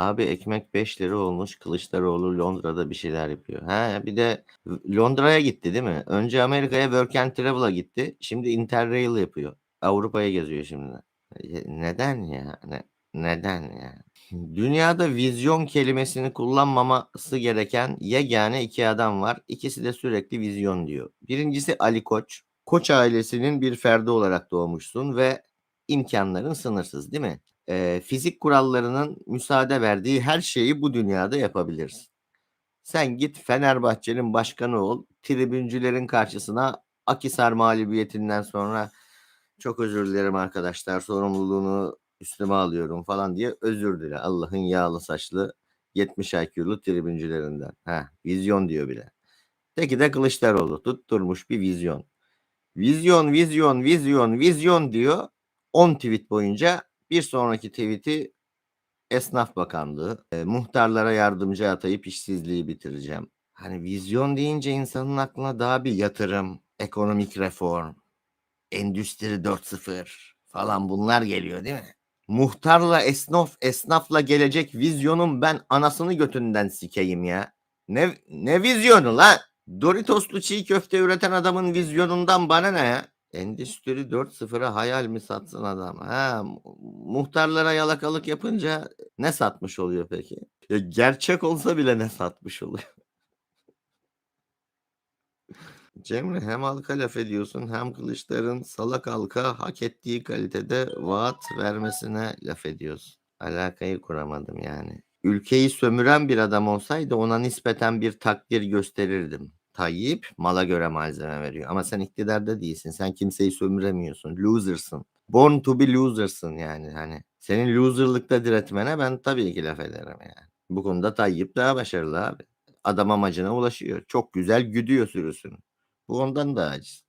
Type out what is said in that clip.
Abi ekmek 5 lira olmuş. Kılıçdaroğlu Londra'da bir şeyler yapıyor. He, bir de Londra'ya gitti değil mi? Önce Amerika'ya Work and Travel'a gitti. Şimdi Interrail yapıyor. Avrupa'ya geziyor şimdi. E, Neden ya? Ne, neden ya? Dünyada vizyon kelimesini kullanmaması gereken yegane iki adam var. İkisi de sürekli vizyon diyor. Birincisi Ali Koç. Koç ailesinin bir ferdi olarak doğmuşsun ve imkanların sınırsız değil mi? Ee, fizik kurallarının müsaade verdiği her şeyi bu dünyada yapabilirsin. Sen git Fenerbahçe'nin başkanı ol. Tribüncülerin karşısına Akisar mağlubiyetinden sonra çok özür dilerim arkadaşlar sorumluluğunu üstüme alıyorum falan diye özür dile. Allah'ın yağlı saçlı 70 IQ'lu tribüncülerinden. Ha, vizyon diyor bile. Peki de Kılıçdaroğlu tutturmuş bir vizyon. Vizyon, vizyon, vizyon, vizyon diyor. 10 tweet boyunca bir sonraki tweet'i Esnaf Bakanlığı, e, muhtarlara yardımcı atayıp işsizliği bitireceğim. Hani vizyon deyince insanın aklına daha bir yatırım, ekonomik reform, endüstri 4.0 falan bunlar geliyor değil mi? Muhtarla esnaf, esnafla gelecek vizyonun ben anasını götünden sikeyim ya. Ne, ne vizyonu lan? Doritoslu çiğ köfte üreten adamın vizyonundan bana ne ya? Endüstri 4.0'a hayal mi satsın adam? Ha, mu- muhtarlara yalakalık yapınca ne satmış oluyor peki? Ya gerçek olsa bile ne satmış oluyor? Cemre hem halka laf ediyorsun hem Kılıçların salak halka hak ettiği kalitede vaat vermesine laf ediyorsun. Alakayı kuramadım yani. Ülkeyi sömüren bir adam olsaydı ona nispeten bir takdir gösterirdim. Tayyip mala göre malzeme veriyor. Ama sen iktidarda değilsin. Sen kimseyi sömüremiyorsun. Loser'sın. Born to be loser'sın yani. Hani senin loser'lıkta diretmene ben tabii ki laf ederim yani. Bu konuda Tayyip daha başarılı abi. Adam amacına ulaşıyor. Çok güzel güdüyor sürüsünü. Bu ondan da aciz.